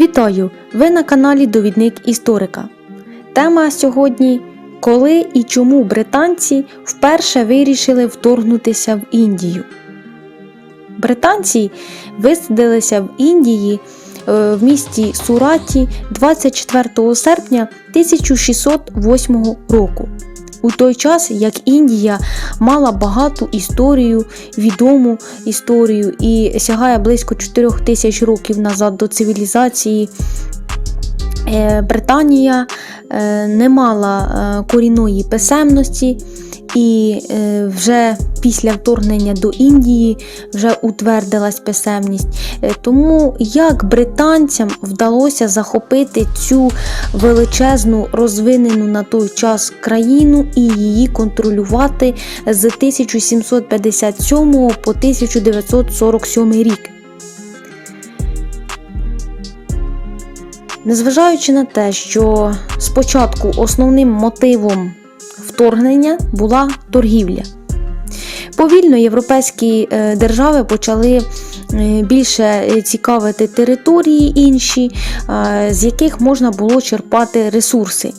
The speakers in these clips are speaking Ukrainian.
Вітаю! Ви на каналі Довідник Історика. Тема сьогодні коли і чому британці вперше вирішили вторгнутися в Індію. Британці висадилися в Індії е, в місті Сураті 24 серпня 1608 року. У той час, як Індія мала багату історію, відому історію і сягає близько 4 тисяч років назад до цивілізації, Британія е, не мала е, корінної писемності, і е, вже після вторгнення до Індії вже утвердилась писемність. Е, Тому як британцям вдалося захопити цю величезну розвинену на той час країну і її контролювати з 1757 по 1947 рік. Незважаючи на те, що спочатку основним мотивом вторгнення була торгівля. Повільно європейські е, держави почали е, більше е, цікавити території інші, з яких можна було черпати ресурси.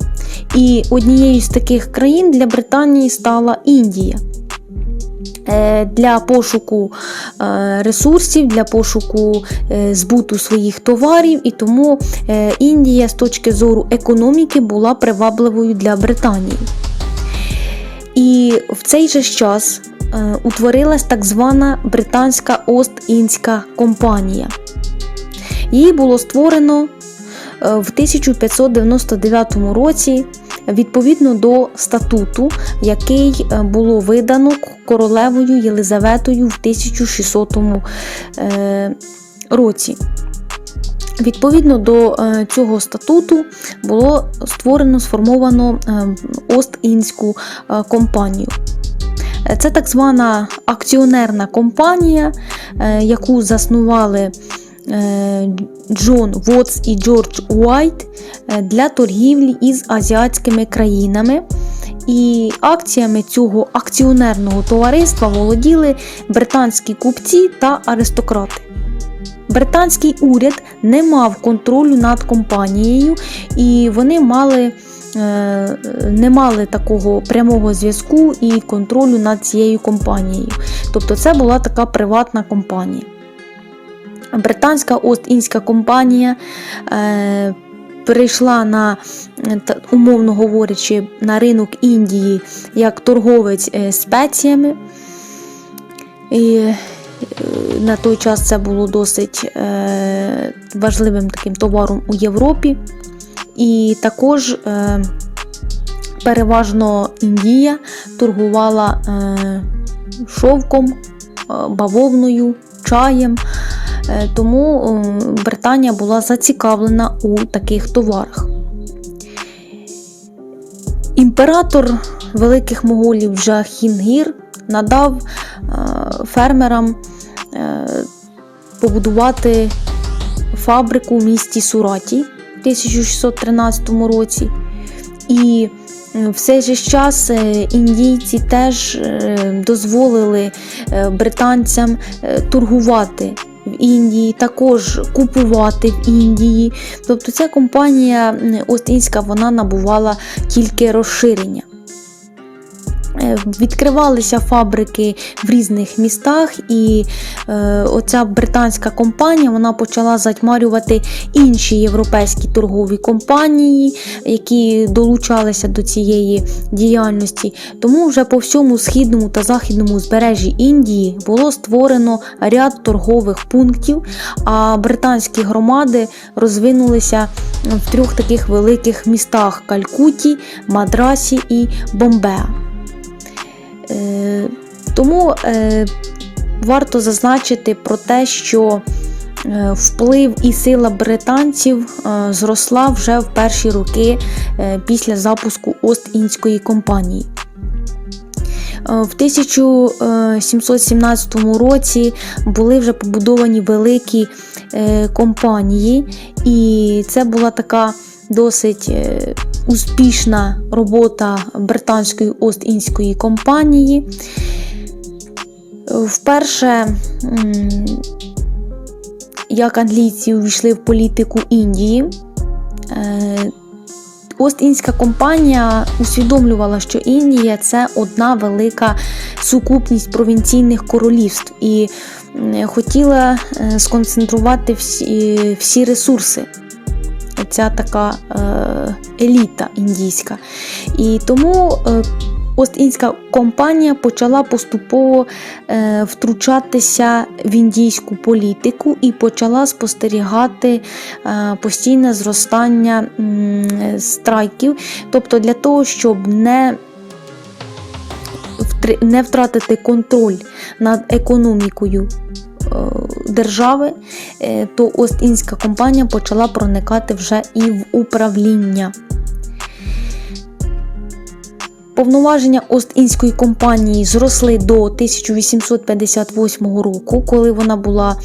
І однією з таких країн для Британії стала Індія. Е, Для пошуку е, ресурсів, для пошуку е, збуту своїх товарів, і тому Індія з точки зору економіки була привабливою для Британії. І в цей же час утворилась так звана Британська Ост-Індська компанія. Її було створено в 1599 році відповідно до статуту, який е, було видано королевою Єлизаветою в 1600 е, році. Відповідно до е, цього статуту було створено сформовано Ост-Індську е, компанію. Це так звана акціонерна компанія, яку заснували Джон Вотс і Джордж Уайт е, для торгівлі із азіатськими країнами. І акціями цього акціонерного товариства володіли британські купці та аристократи. Британський уряд не мав контролю над компанією, і вони мали, е, не мали такого прямого зв'язку і контролю над цією компанією. Тобто це була така приватна компанія. Британська Ост-Індська компанія е, перейшла на, е, умовно говорячи, на ринок Індії як торговець е, спеціями. І е, на той час це було досить е, важливим таким товаром у Європі. І також е, переважно Індія торгувала е, шовком, бавовною, чаєм. Е, Тому е, Британія була зацікавлена у таких товарах. Імператор великих моголів Джахінгір надав е, фермерам е, побудувати фабрику в місті Сураті в 1613 році. І е, в цей же ж час індійці теж дозволили британцям торгувати в Індії, також купувати в Індії. Тобто ця компанія Остінська вона набувала тільки розширення. Е, Відкривалися фабрики в різних містах, і е, оця британська компанія вона почала затьмарювати інші європейські торгові компанії, які долучалися до цієї діяльності. Тому вже по всьому східному та західному узбережжі Індії було створено ряд торгових пунктів, а британські громади розвинулися в трьох таких великих містах: Калькутті, Мадрасі і Бомбеа. Е, Тому е, варто зазначити про те, що е, вплив і сила британців зросла вже в перші роки після запуску Ост-Індської компанії. В 1717 році були вже побудовані великі компанії, і це була така досить успішна робота британської Ост-Індської компанії. Вперше як англійці увійшли в політику Індії, е, Ост-Індська компанія усвідомлювала, що Індія це одна велика сукупність провінційних королівств і хотіла е, сконцентрувати всі, всі ресурси. Ця така е, еліта індійська. І тому е, Ост-Індська компанія почала поступово е, втручатися в індійську політику і почала спостерігати е, постійне зростання страйків. Тобто для того, щоб не не втратити контроль над економікою держави, то Ост-Індська компанія почала проникати вже і в управління. Повноваження Ост-Індської компанії зросли до 1858 року, коли вона була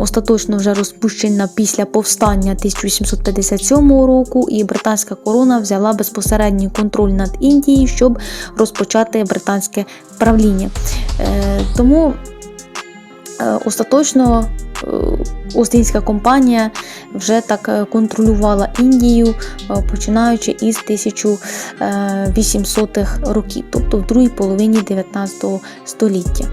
остаточно вже розпущена після повстання 1857 року, і британська корона взяла безпосередній контроль над Індією, щоб розпочати британське правління. Е, Тому е, остаточно е, Ост-Індська компанія вже так е, контролювала Індію, е, починаючи із 1800-х років, тобто в другій половині 19 століття.